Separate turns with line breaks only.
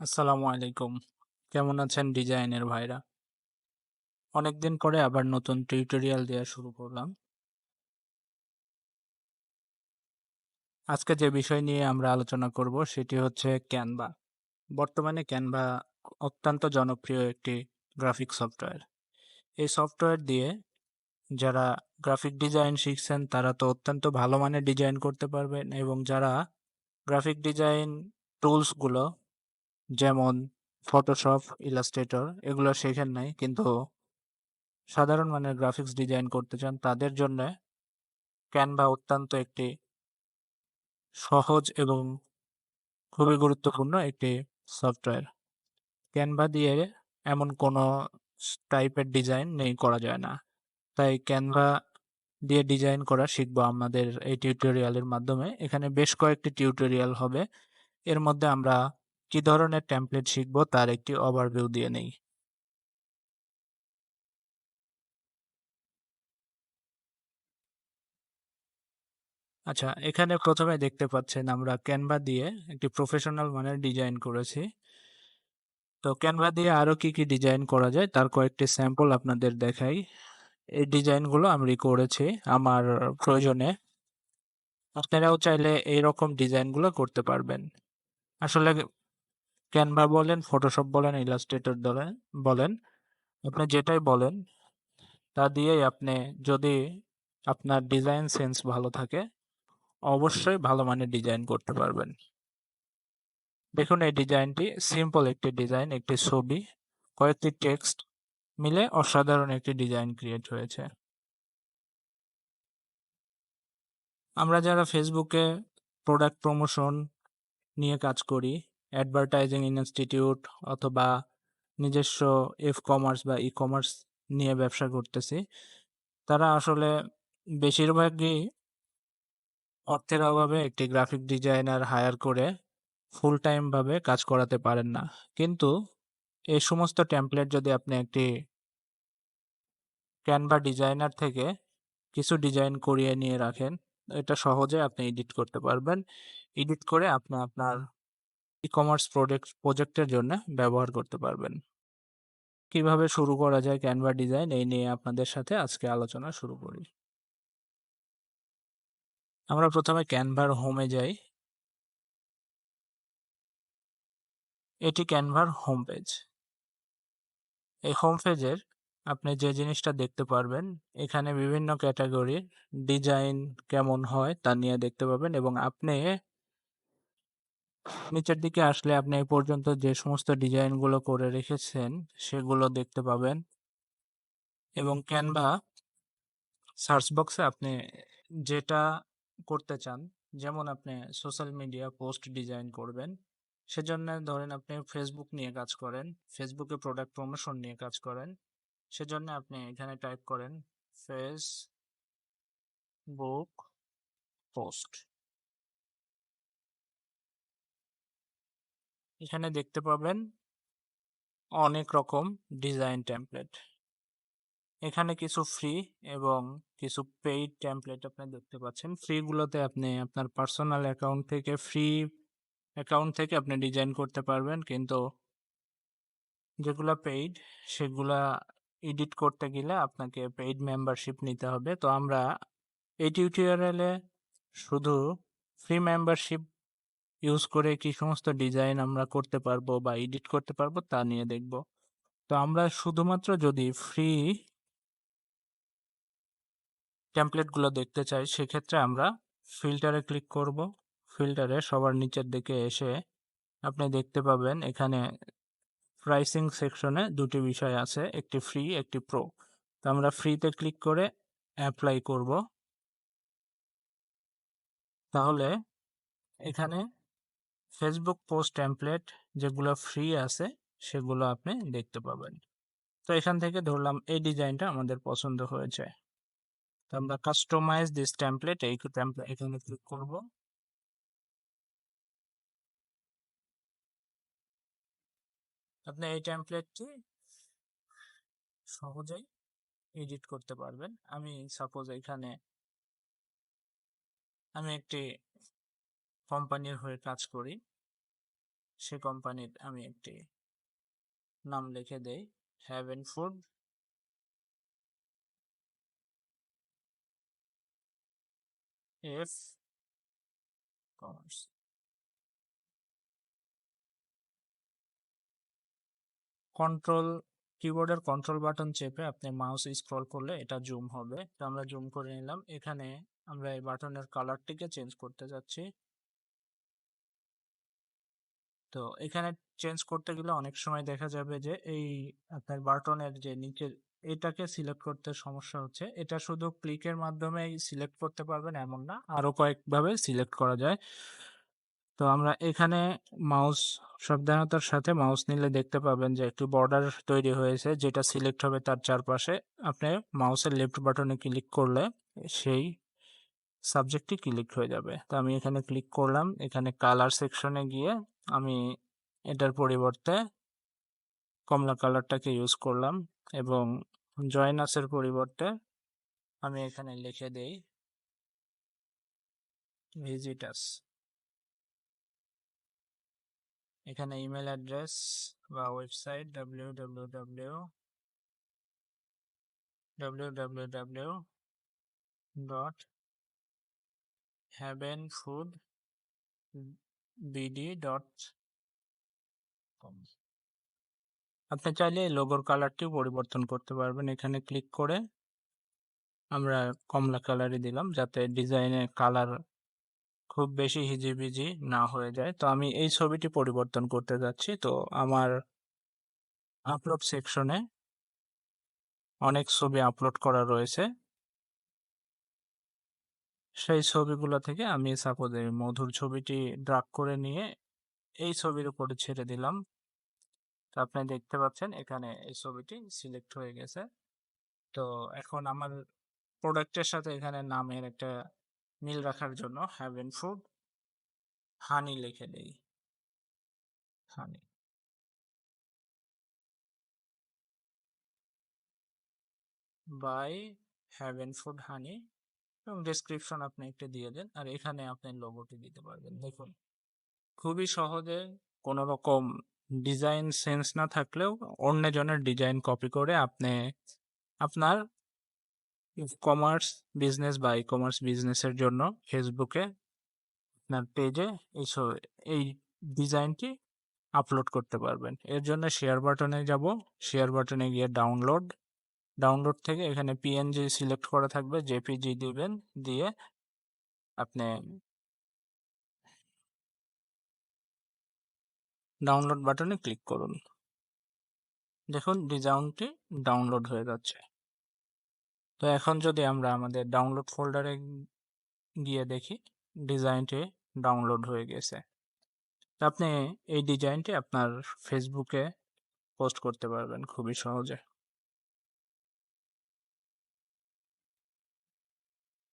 আসসালামু আলাইকুম। কেমন আছেন ডিজাইনের ভাইরা? অনেকদিন পরে আবার নতুন টিউটোরিয়াল দেওয়া শুরু করলাম। আজকে যে বিষয় নিয়ে আমরা আলোচনা করব সেটি হচ্ছে ক্যানভা বর্তমানে ক্যানভা অত্যন্ত জনপ্রিয় একটি গ্রাফিক সফটওয়্যার এই সফটওয়্যার দিয়ে যারা গ্রাফিক ডিজাইন শিখছেন, তারা তো অত্যন্ত ভালো মানের ডিজাইন করতে পারবেন এবং যারা গ্রাফিক ডিজাইন টুলসগুলো যেমন ফটোশপ ইলাস্ট্রেটর এগুলো শেখেন নাই। কিন্তু সাধারণ মানের গ্রাফিক্স ডিজাইন করতে চান, তাদের জন্য ক্যানভা অত্যন্ত একটি সহজ এবং খুবই গুরুত্বপূর্ণ একটি সফটওয়্যার ক্যানভা দিয়ে এমন কোনো টাইপের ডিজাইন নেই, করা যায় না। তাই ক্যানভা দিয়ে ডিজাইন করা শিখব আমাদের এই টিউটোরিয়ালের মাধ্যমে। এখানে বেশ কয়েকটি টিউটোরিয়াল হবে। এর মধ্যে আমরা কি ধরনের টেমপ্লেট শিখব তার একটি ওভারভিউ দিয়ে নেই। আচ্ছা এখানে প্রথমে দেখতে পাচ্ছেন আমরা ক্যানভা দিয়ে একটি প্রফেশনাল মানের ডিজাইন করেছি। তো ক্যানভা দিয়ে আরও কি কি ডিজাইন করা যায় তার কয়েকটি স্যাম্পল আপনাদের দেখাই। এই ডিজাইনগুলো আমি করেছি আমার প্রয়োজনে। আপনারাও চাইলে এইরকম ডিজাইনগুলো করতে পারবেন। আসলে ক্যানভা বলেন ফটোশপ বলেন ইলাস্ট্রেটর বলেন, আপনি যেটাই বলেন, তা দিয়েই আপনি যদি আপনার ডিজাইন সেন্স ভালো থাকে, অবশ্যই ভালো মানের ডিজাইন করতে পারবেন। দেখুন, এই ডিজাইনটি সিম্পল একটি ডিজাইন একটি ছবি, কয়েকটি টেক্সট মিলে অসাধারণ একটি ডিজাইন ক্রিয়েট হয়েছে। আমরা যারা ফেসবুকে প্রোডাক্ট প্রমোশন নিয়ে কাজ করি অ্যাডভার্টাইজিং ইনস্টিটিউট অথবা নিজস্ব এফ কমার্স বা ই কমার্স নিয়ে ব্যবসা করতেছি। তারা আসলে বেশিরভাগই অর্থের অভাবে একটি গ্রাফিক ডিজাইনার হায়ার করে ফুল টাইমভাবে কাজ করাতে পারেন না। কিন্তু এই সমস্ত টেমপ্লেট যদি আপনি একটি ক্যানভা ডিজাইনার থেকে কিছু ডিজাইন করিয়ে নিয়ে রাখেন, এটা সহজে আপনি এডিট করতে পারবেন। এডিট করে আপনি, আপনার ই কমার্স প্রোডাক্ট প্রজেক্টের জন্য ব্যবহার করতে পারবেন। কীভাবে শুরু করা যায় ক্যানভা ডিজাইন এই নিয়ে আপনাদের সাথে আজকে আলোচনা শুরু করি। আমরা প্রথমে ক্যানভার হোমে যাই। এটি ক্যানভার হোম পেজ এই হোম পেজের আপনি যে জিনিসটা দেখতে পারবেন, এখানে বিভিন্ন ক্যাটাগরির ডিজাইন কেমন হয় তা নিয়ে দেখতে পাবেন এবং আপনি নিচের দিকে আসলে আপনি এই পর্যন্ত যে সমস্ত ডিজাইনগুলো করে রেখেছেন, সেগুলো দেখতে পাবেন। এবং ক্যানভা সার্চ বক্সে আপনি যেটা করতে চান, যেমন আপনি সোশ্যাল মিডিয়া পোস্ট ডিজাইন করবেন, সেজন্য ধরেন আপনি ফেসবুক নিয়ে কাজ করেন ফেসবুকে প্রোডাক্ট প্রমোশন নিয়ে কাজ করেন, সেজন্য আপনি এখানে টাইপ করেন ফেস বুক পোস্ট এখানে দেখতে পাবেন অনেক রকম ডিজাইন টেমপ্লেট এখানে কিছু ফ্রি এবং কিছু পেইড টেমপ্লেট আপনি দেখতে পাচ্ছেন। ফ্রিগুলোতে আপনি আপনার পার্সোনাল অ্যাকাউন্ট থেকে ফ্রি অ্যাকাউন্ট থেকে আপনি ডিজাইন করতে পারবেন। কিন্তু যেগুলা পেইড সেগুলা এডিট করতে গেলে আপনাকে পেইড মেম্বারশিপ নিতে হবে। তো আমরা এই টিউটোরিয়ালে শুধু ফ্রি মেম্বারশিপ ইউজ করে কি সমস্ত ডিজাইন আমরা করতে পারব বা এডিট করতে পারব তা নিয়ে দেখব। তো আমরা শুধুমাত্র যদি ফ্রি টেমপ্লেটগুলো দেখতে চাই, সেক্ষেত্রে আমরা ফিল্টারে ক্লিক করব। ফিল্টারে সবার নিচের দিকে এসে আপনি দেখতে পাবেন, এখানে প্রাইসিং সেকশনে দুটি বিষয় আছে, একটি ফ্রি একটি প্রো তো আমরা ফ্রিতে ক্লিক করে অ্যাপ্লাই করব। তাহলে এখানে ফেসবুক পোস্ট টেমপ্লেট যেগুলো ফ্রি আছে, সেগুলো আপনি দেখতে পাবেন। তো এখান থেকে ধরলাম এই ডিজাইনটা আমাদের পছন্দ হয়েছে। তো আমরা কাস্টমাইজ দিস টেমপ্লেট এই টেমপ্লেট এখানে ক্লিক করব। আপনি এই টেমপ্লেটটি সহজেই এডিট করতে পারবেন। আমি সাপোজ এখানে আমি একটি কোম্পানির হয়ে কাজ করি, সে কোম্পানির আমি একটি নাম লিখে দেই haven food F commerce control কিবোর্ডের কন্ট্রোল বাটন চেপে আপনি মাউস স্ক্রল করলে এটা জুম হবে। তো আমরা জুম করে নিলাম। এখানে আমরা এই বাটনের কালারটিকে চেঞ্জ করতে যাচ্ছি। তো এখানে চেঞ্জ করতে গেলে অনেক সময় দেখা যাবে যে, এই আপনার বাটনের যে নিচের এটাকে সিলেক্ট করতে সমস্যা হচ্ছে। এটা শুধু ক্লিকের মাধ্যমে সিলেক্ট করতে পারবেন এমন না আরও কয়েকভাবে সিলেক্ট করা যায়। তো আমরা এখানে মাউস সাবধানতার সাথে মাউস নিলে দেখতে পাবেন যে একটি বর্ডার তৈরি হয়েছে, যেটা সিলেক্ট হবে তার চারপাশে। আপনি মাউসের লেফট বাটনে ক্লিক করলে সেই সাবজেক্টটি ক্লিক হয়ে যাবে। তো আমি এখানে ক্লিক করলাম, এখানে কালার সেকশনে গিয়ে আমি এটার পরিবর্তে কমলা কালারটাকে ইউজ করলাম এবং জয়নাসের পরিবর্তে আমি এখানে লিখে দেই ভিজিটাস এখানে ইমেল অ্যাড্রেস বা website W W W W W W dot haven food com আপনি চাইলে লোগোর কালারটিও পরিবর্তন করতে পারবেন। এখানে ক্লিক করে আমরা কমলা কালারই দিলাম যাতে ডিজাইনের কালার খুব বেশি হিজিবিজি না হয়ে যায়। তো আমি এই ছবিটি পরিবর্তন করতে যাচ্ছি। তো আমার আপলোড সেকশনে অনেক ছবি আপলোড করা রয়েছে। সেই ছবিগুলো থেকে আমি সাপোজ এই মধুর ছবিটি ড্রাগ করে নিয়ে এই ছবির উপরে ছেড়ে দিলাম। তো আপনি দেখতে পাচ্ছেন এখানে এই ছবিটি সিলেক্ট হয়ে গেছে। তো এখন আমার প্রোডাক্টের সাথে এখানে নামের একটা মিল রাখার জন্য হ্যাভেন ফুড হানি লিখে দেই। Honey by haven food honey এবং ডেসক্রিপশন আপনি একটা দিয়ে দেন, আর এখানে আপনি লোগোটি দিতে পারবেন। দেখুন, খুবই সহজে কোনো রকম ডিজাইন সেন্স না থাকলেও অন্যজনের ডিজাইন কপি করে আপনি আপনার কমার্স বিজনেস বা ই কমার্স বিজনেসের জন্য ফেসবুকে আপনার পেজে এইসব এই ডিজাইনটি আপলোড করতে পারবেন। এর জন্য শেয়ার বাটনে যাব। শেয়ার বাটনে গিয়ে ডাউনলোড ডাউনলোড থেকে এখানে পিএনজি সিলেক্ট করা থাকবে জেপিজি দিবেন, দিয়ে আপনি ডাউনলোড বাটনে ক্লিক করুন। দেখুন ডিজাইনটি ডাউনলোড হয়ে যাচ্ছে। তো এখন যদি আমরা আমাদের ডাউনলোড ফোল্ডারে গিয়ে দেখি ডিজাইনটি ডাউনলোড হয়ে গেছে। আপনি এই ডিজাইনটি আপনার ফেসবুকে পোস্ট করতে পারবেন খুবই সহজে।